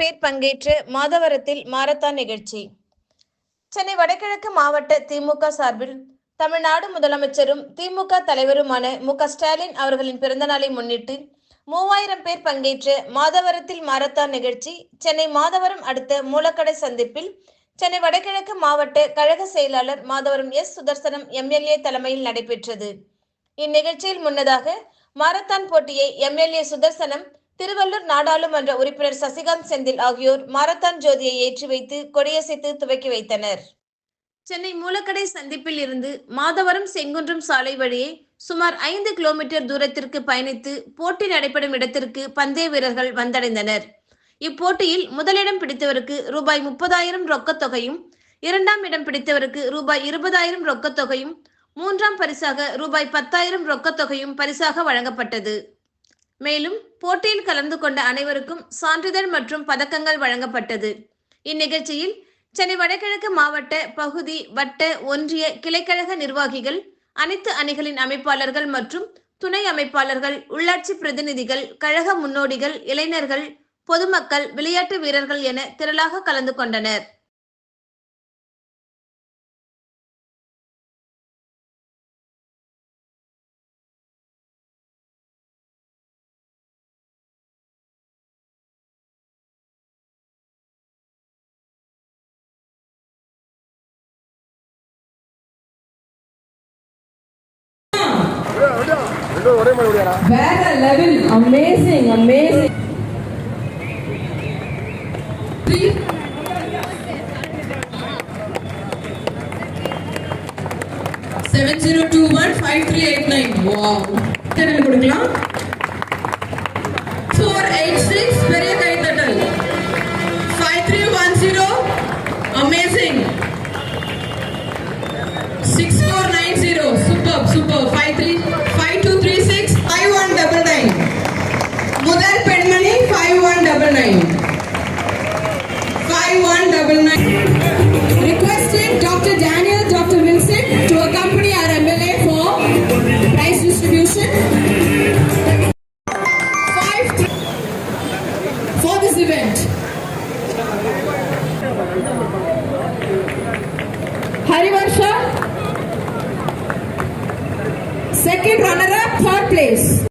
பேர் பங்கேற்று மாதவரத்தில் மாரத்தான் நிகழ்ச்சி. சென்னை வடகிழக்கு மாவட்ட திமுக சார்பில் தமிழ்நாடு முதலமைச்சரும் திமுக தலைவருமான மு. க. ஸ்டாலின் அவர்களின் பிறந்தநாளை முன்னிட்டு மூவாயிரம் பேர் பங்கேற்ற மாதவரத்தில் மாரத்தான் நிகழ்ச்சி சென்னை மாதவரம் அடுத்த மூலக்கடை சந்திப்பில் சென்னை வடகிழக்கு மாவட்ட கழக செயலாளர் மாதவரம் எஸ். சுதர்சனம் எம்எல்ஏ தலைமையில் நடைபெற்றது. இந்நிகழ்ச்சியில் முன்னதாக மாரத்தான் போட்டியை எம்எல்ஏ சுதர்சனம் திருவள்ளூர் நாடாளுமன்ற உறுப்பினர் சசிகாந்த் செந்தில் ஆகியோர் மாரத்தான் ஜோதியை ஏற்றி வைத்து கொடியசைத்து துவக்கி வைத்தனர். சென்னை மூலக்கடை சந்திப்பில் இருந்து மாதவரம் செங்குன்றம் சாலை வழியே சுமார் ஐந்து கிலோமீட்டர் தூரத்திற்கு பயணித்து போட்டி நடைபெறும் இடத்திற்கு பந்தய வீரர்கள் வந்தடைந்தனர். இப்போட்டியில் முதலிடம் பிடித்தவருக்கு ரூபாய் முப்பதாயிரம் ரொக்கத் தொகையும் இரண்டாம் இடம் பிடித்தவருக்கு ரூபாய் இருபதாயிரம் ரொக்கத் தொகையும் மூன்றாம் பரிசாக ரூபாய் பத்தாயிரம் ரொக்கத் தொகையும் பரிசாக வழங்கப்பட்டது. மேலும் போட்டியில் கலந்து கொண்ட அனைவருக்கும் சான்றிதழ் மற்றும் பதக்கங்கள் வழங்கப்பட்டது. இந்நிகழ்ச்சியில் சென்னை வடகிழக்கு மாவட்ட பகுதி வட்ட ஒன்றிய கிளைக்கழக நிர்வாகிகள் அனைத்து அணிகளின் அமைப்பாளர்கள் மற்றும் துணை அமைப்பாளர்கள் உள்ளாட்சி பிரதிநிதிகள் கழக முன்னோடிகள் இளைஞர்கள் பொதுமக்கள் விளையாட்டு வீரர்கள் என திரளாக கலந்து கொண்டனர். வேற level amazing amazing seven zero two one five three eight nine வா சேனல் கொடுக்கலாம்? Four eight six Requested Dr. Daniel, Dr. Vincent to accompany our MLA for prize distribution. Five for this event. Harivarsha, second runner-up, third place.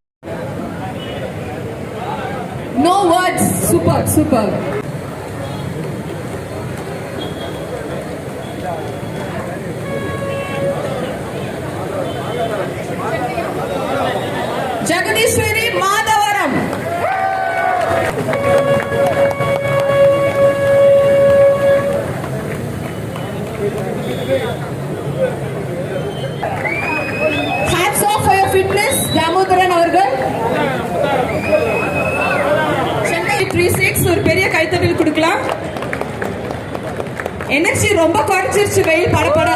No words. Super, super. Jagadeeswari Madhavaram. Hats off for your fitness Damodaran அவர்கள். Chennai three six ஒரு பெரிய கைத்தட்டல் கொடுக்கலாம். Energy ரொம்ப குறைஞ்சிருச்சு வெயில் படப்பட